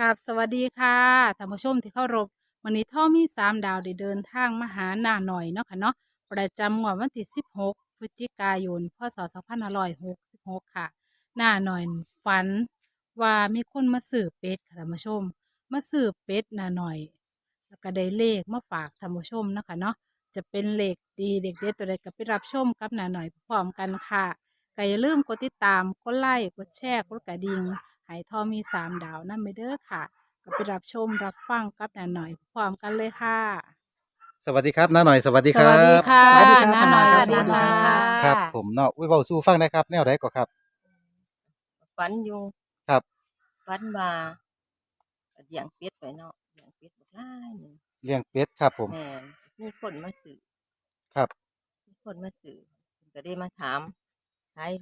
กับสวัสดีค่ะท่านผู้ชมที่เคารพวันนี้ท่อมีสามดาวได้เดินทางมาหาหน้าหน่อยเนาะค่ะเนาะประจำงวดวันที่สิบหกพฤศจิกายน พศสองพันห้าร้อยหกสิบหกค่ะ หน้าหน่อยฝันว่ามีคนมาสืบเป็ดค่ะท่านผู้ชม มาสืบเป็ดหน้าหน่อย แล้วก็ได้เลขมาฝากท่านผู้ชมเนาะค่ะเนาะจะเป็นเลขดีเด็กเด็ดตัวใดก็ไปรับชมกับหน้าหน่อยพร้อมกันค่ะก็อย่าลืมกดติดตามกดไลค์กดแชร์กดกระดิ่ง หายทอมีสามดาวนั่นไปเด้อค่ะ ก็ไปรับชมรับฟังกับหน้าหน่อยพร้อมกันเลยค่ะ สวัสดีครับน้าหน่อยสวัสดีคสรับวัสดีค่ะสวัสดีครับน้าหน่อยสสวัวัสสดีดีครัค่ะบครับ ผมเนาะอุ้ยเว้าสู้ฟังนะครับ แนวไหนก็ครับ ฝันอยู่ครับ ฝันว่าเลี้ยงเป็ดไปเนาะเลี้ยงเป็ดบักหลายหนึ่งเลี้ยงเป็ดครับ ผม แม่นมีคนมาซื้อครับ มีคนมาซื้อเพิ่นก็ได้มาถามขาย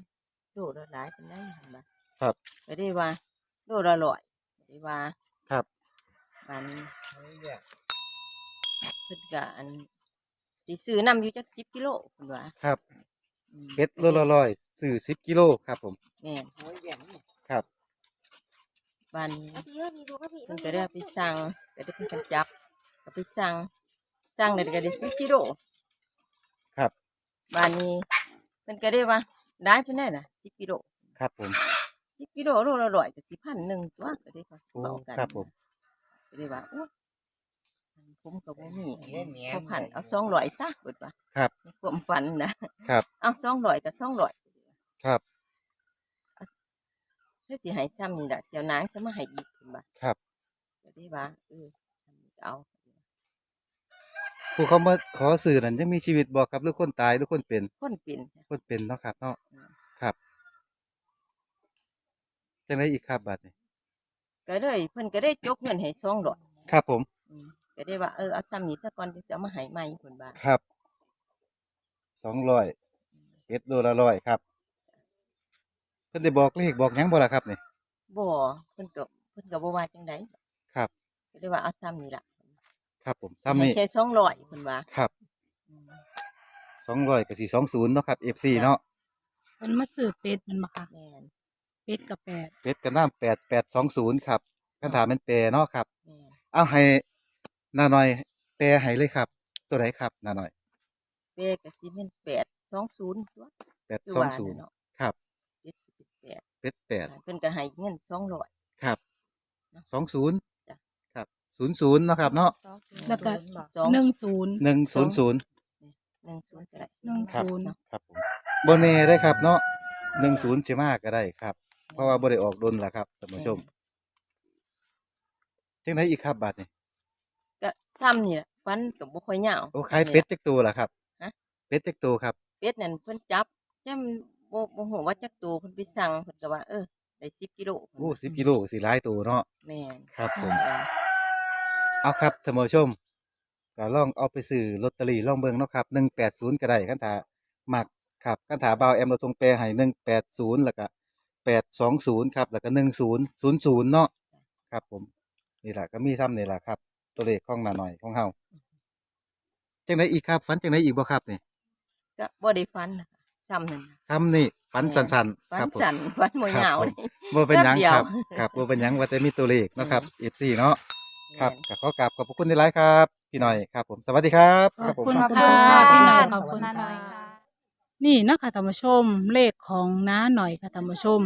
โลละหลายเป็นได้หั่นบ่ ครับ ก็ได้ว่าโลละร้อยก็ได้ว่าครับ มันเพิ่นก็อันสิซื้อนำอยู่จัก10กิโลเพิ่นว่าครับอืมเป็ดโลละร้อยสื่อสิบกิโลครับผม แม่นครับ บ้านนี้ เพิ่นก็ได้เอาไปสั่งก็ได้เพิ่นกันจับก็ไปสั่งสั่งเลยก็ได้สิบกิโลครับ บ้านนี้เพิ่นก็ได้ว่าได้เพิ่นได้น่ะสิบกิโลครับผม สิบกิโลโลละร้อยก็สิพันหนึ่งตัวก็ได้ว่าโอ้เบากันครับผม ก็ได้ว่าโอ้ผมก็บ่มีพอพันเอาสองร้อยซะเบิดว่าครับในความฝันนะครับ เอาสองร้อยก็สองร้อยครับ ถ้าสิให้ซ้ำนี่ล่ะเจ้านางจะมาให้อีกเพิ่นว่าครับ ก็ได้ว่าเออเอา ผู้เขามาขอสื่อนั้นยังมีชีวิตบ่ครับหรือคนตายหรือคนเป็นคนเป็นคนเป็นเนาะครับเนาะ อืมครับ จังไรอีกครับบัดนี้ก็เลยเพิ่นก็ได้จกเงินให้สองร้อยครับผม อืมก็ได้ว่าเออเอาซ้ำนี้ซะก่อนจะเอามาให้ใหม่เพิ่นว่าครับ สองร้อยเป็ดโลละร้อยครับ เพิ่นได้บอกเลขบอกหยังบ่ล่ะครับนี่ บ่เพิ่นก็เพิ่นก็บ่ว่าจังไดครับ ก็ได้ว่าเอาซ้ำนี้ล่ะครับผมซ้ำนี่ให้แค่200เพิ่นว่าครับ อืมสองร้อยกับสี่สองศูนย์เนาะครับเอฟซีเนาะ มันมาสืบเป็ดแมันบ่ค่ะ แม่น เป็ดกับแปดเป็ดกับน้ำแปดแปดสองศูนย์ครับคันถามเป็นแปรเนาะครับแม่นเอาให้นาหน่อยแปรให้เลยครับ ตัวไหนครับนาหน่อยเปก็สิเป็น820ตัวแปดคือสองว่าศูนย์เนาะครับเป็ดสิเป็นเป็ดแปด8เพิ่นก็ให้เงิน200ครับเนาะสองศูนย์จ้ะครับศูนย์ศูนย์เนาะครับเนาะแล้วก็สองหนึ่งศูนย์หนึ่งศูนย์ศูนย์10ก็ได้หนึ่งครับศูนย์ครับผมโบเน่ได้ครับเนาะหนึ่งศูนย์จะมากก็ได้ครับ เพราะว่าบ่ได้ออกดนล่ะครับท่านผู้ชมจังไหนอีกครับบัดนี้ก็ซ้ำนี่ล่ะฟันก็บ่ค่อยยาว โอ้ขายเป็ดจักตัวล่ะครับฮะ เป็ดจักตัวครับ เป็ดนั่นเพิ่นจับแจ่มบ่บ่ฮู้ว่าจักตัวเพิ่นไปสั่งเพิ่นก็ว่าเออได้10กิโลเพิ่นโอ้ว่าสิบกิโลสี่หลายตัวเนาะแม่นครับผมว่าเอาครับท่านผู้ชมก็ลองเอาไปซื้อลอตเตอรี่ลองเบิ่งเนาะครับหนึ่งแปดศูนย์ก็ได้คันถามักครับคันถาเบาแอมเราตรงแปรให้หนึ่งแปดศูนย์แล้วก็ แปดสองศูนย์ครับแล้วก็หนึ่งศูนย์ศูนย์ศูนย์เนาะครับผมนี่แหละก็มีซ้ำนี่แหละครับ ตัวเลขของหนาหน่อยของเฮาจังไดอีกครับฝันจังไดอีกบ่ครับนี่ก็บ่ได้ฟันนะคะซ้ำนั่นน่ะคำนี่ฝันสันๆฟัครันบผมสั่นฟันบ่ครับยาวผมนี่บ่เป็นหยังแป๊บเดียวครับครับบ่เป็นหยังว่าแต่มีตัวเลขเนาะครับ FC เนาะครับแม่นก็ขอกราบขอบพระคุณในไลฟ์ครับ พี่หน่อยครับ ผมสวัสดีครับขครัอบบผมคุณขอบคุณค่ะค่ะพี่หน่อยขขออบบคุคุณณค่ะค่ะ นี่นะคะธรรมชมเลขของน้าหน่อยค่ะธรรมชม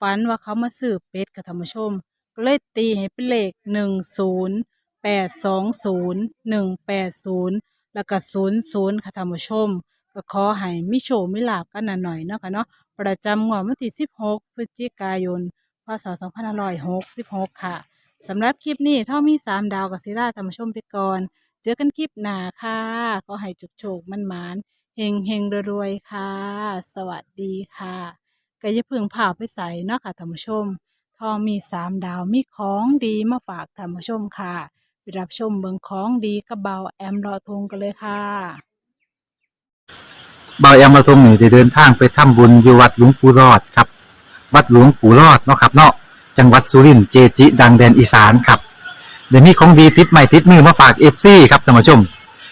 ฝันว่าเขามาสืบเป็ดค่ะธรรมชมก็เลยตีให้เป็นเลขหนึ่งศูนย์แปดสองศูนย์หนึ่งแปดศูนย์แล้วก็ศูนย์ศูนย์ค่ะธรรมชมก็ขอให้มิโชมิลาบกันหน่อยเนาะค่ะเนาะประจำงวดวันที่สิบหกพฤศจิกายนพศสองพันห้าร้อยหกสิบหกค่ะสำหรับคลิปนี้ถ้ามีสามดาวกับซิราธรรมชมไปก่อน เจอกันคลิปหน้าค่ะก็ให้จุกโฉกมันมาน เฮงเฮงรวยๆค่ะ สวัสดีค่ะก็อย่าเพึ่งผ่าไปใส่เนาะค่ะท่านผู้ชม ทองมีสามดาวมีของดีมาฝากท่านผู้ชมค่ะไปรับชมเบิงของดีกระเบาแอมรอทงกันเลยค่ะเบาแอมมาทงนี่ได้เดินทางไปทำบุญอยู่วัดหลวงปู่รอดครับ วัดหลวงปู่รอดเนาะครับเนาะจังหวัดสุรินทร์เจจิ ดังแดนอีสานครับเดี๋ยวนี้ของดีติดใหม่ติดมือมาฝากเอฟซีครับท่านผู้ชม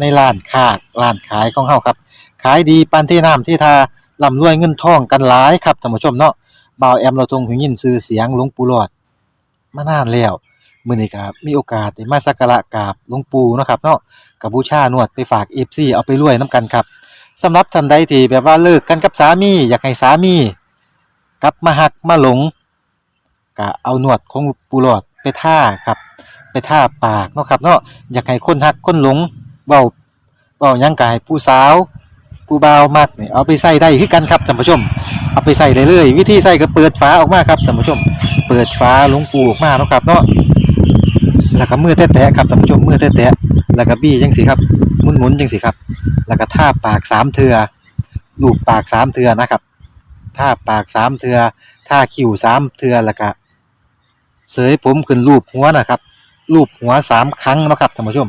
ในร้านค้าร้านขายของเฮาครับ ขายดีปานที่น้ำที่ทาร่ำรวยเงินทองกันหลายครับท่านผู้ชมเนาะบ่าวแอมเราทรงหูยินชื่อเสียงหลวงปู่หลอด มานานแล้วมื้อนี้ก็มีโอกาสได้มาสักการะกราบหลวงปู่เนาะครับเนาะกับบูชานวดไปฝาก FC เอาไปรวยนํกันครับสำหรับท่านใดที่แบบว่าเลิกกันกับสามี อยากให้สามี กลับมาหักมาหลงก็เอาหนวดของปูหลอดไปท่าครับ ไปท่าปากเนาะครับเนาะอยากให้คนหักคนหลง เบาเบาหยังกายผู้สาวผู้บ่าวมักนี่เอาไปใส่ได้คือกันครับท่านผู้ชม เอาไปใส่ได้เลยวิธีใส่ก็เปิดฝาออกมาครับท่านผู้ชม เปิดฝาลงปูออกมาเนาะครับเนาะแล้วก็มือแตะๆครับท่านผู้ชมมือแตะๆแล้วก็บี้จังสิครับหมุนๆจังสิครับ แล้วก็ท่าปากสามเทือลูบปากสามเทือนะครับท่าปากสามเทือท่าคิ้วสามเทือแล้วก็เสยผมขึ้นรูปหัวนะครับรูปหัวสามครั้งนะครับท่านผู้ชม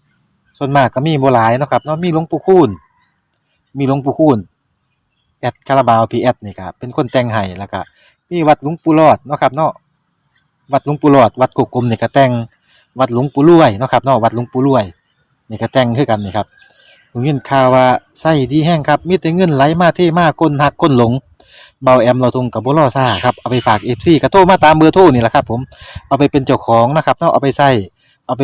ส่วนมากก็มีโบหลายเนาะครับเนาะมีหลวงปู่คูณมีหลวงปู่คูณแอดคาราบาวพีแอดนี่ครับเป็นคนแต่งให้แล้วก็มีวัดหลวงปู่รอดเนาะครับเนาะวัดหลวงปู่รอด วัดกุกกลมนี่ก็แต่งวัดหลวงปู่รวยเนาะครับเนาะวัดหลวงปู่รวยนี่ก็แต่งคือกันนี่ครับผมยินข่าวว่าไส้ดีแห้งครับมีแต่เงินไหลมาเทมาคนหักคนหลงเบาแอมเราทงกับบุรอซ่าครับเอาไปฝากเอฟซีกระโทรมาตามเบอร์โทรนี่แหละครับผมเอาไปเป็นเจ้าของนะครับเนาะเอาไปใส่เอาไป